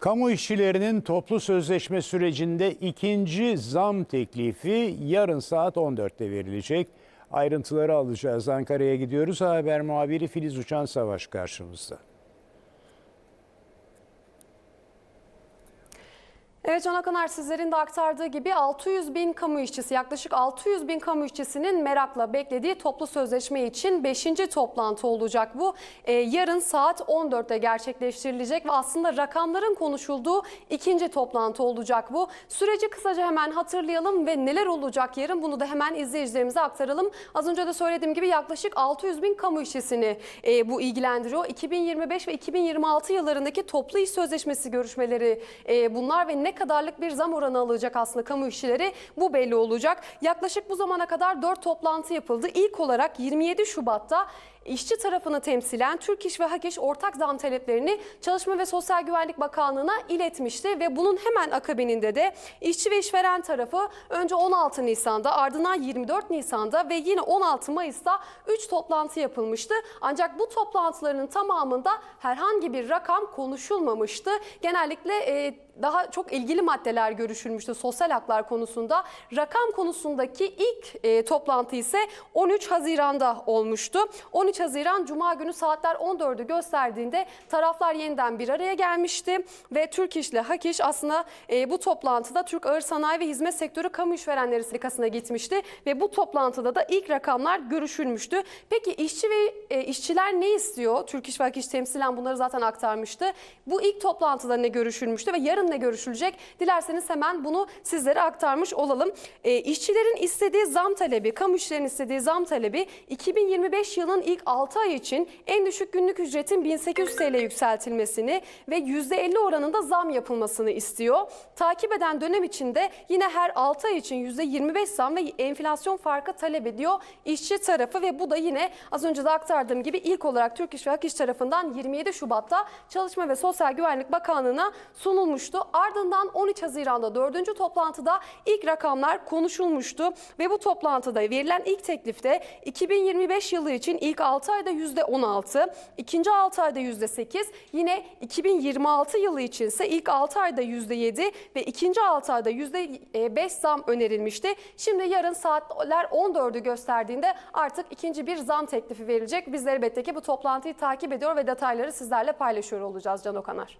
Kamu işçilerinin toplu sözleşme sürecinde ikinci zam teklifi yarın saat 14'te verilecek. Ayrıntıları alacağız. Ankara'ya gidiyoruz. Haber muhabiri Filiz Uçan Savaş karşımızda. Evet Can Akanar sizlerin de aktardığı gibi 600 bin kamu işçisi yaklaşık 600 bin kamu işçisinin merakla beklediği toplu sözleşme için 5. toplantı olacak bu. Ee, yarın saat 14'te gerçekleştirilecek ve aslında rakamların konuşulduğu ikinci toplantı olacak bu. Süreci kısaca hemen hatırlayalım ve neler olacak yarın bunu da hemen izleyicilerimize aktaralım. Az önce de söylediğim gibi yaklaşık 600 bin kamu işçisini e, bu ilgilendiriyor. 2025 ve 2026 yıllarındaki toplu iş sözleşmesi görüşmeleri e, bunlar ve ne kadarlık bir zam oranı alacak aslında kamu işçileri bu belli olacak. Yaklaşık bu zamana kadar 4 toplantı yapıldı. İlk olarak 27 Şubat'ta işçi tarafını temsilen Türk İş ve Hak İş ortak zam taleplerini Çalışma ve Sosyal Güvenlik Bakanlığı'na iletmişti ve bunun hemen akabininde de işçi ve işveren tarafı önce 16 Nisan'da ardından 24 Nisan'da ve yine 16 Mayıs'ta 3 toplantı yapılmıştı. Ancak bu toplantıların tamamında herhangi bir rakam konuşulmamıştı. Genellikle e, daha çok ilgili maddeler görüşülmüştü sosyal haklar konusunda. Rakam konusundaki ilk e, toplantı ise 13 Haziran'da olmuştu. 13 Haziran Cuma günü saatler 14'ü gösterdiğinde taraflar yeniden bir araya gelmişti ve Türk İş ile Hak İş aslında e, bu toplantıda Türk Ağır Sanayi ve Hizmet Sektörü Kamu İşverenleri Sendikası'na gitmişti ve bu toplantıda da ilk rakamlar görüşülmüştü. Peki işçi ve e, işçiler ne istiyor? Türk İş ve Hak İş temsilen bunları zaten aktarmıştı. Bu ilk toplantıda ne görüşülmüştü ve yarın ne görüşülecek? Dilerseniz hemen bunu sizlere aktarmış olalım. E, işçilerin istediği zam talebi, kamu işçilerinin istediği zam talebi 2025 yılın ilk 6 ay için en düşük günlük ücretin 1800 TL yükseltilmesini ve %50 oranında zam yapılmasını istiyor. Takip eden dönem içinde yine her 6 ay için %25 zam ve enflasyon farkı talep ediyor işçi tarafı ve bu da yine az önce de aktardığım gibi ilk olarak Türk İş ve Hak İş tarafından 27 Şubat'ta Çalışma ve Sosyal Güvenlik Bakanlığı'na sunulmuştu. Ardından 13 Haziran'da 4. toplantıda ilk rakamlar konuşulmuştu ve bu toplantıda verilen ilk teklifte 2025 yılı için ilk 6 ayda %16, ikinci 6 ayda %8, yine 2026 yılı için ise ilk 6 ayda %7 ve ikinci 6 ayda %5 zam önerilmişti. Şimdi yarın saatler 14'ü gösterdiğinde artık ikinci bir zam teklifi verilecek. Biz elbette ki bu toplantıyı takip ediyor ve detayları sizlerle paylaşıyor olacağız Can Okanar.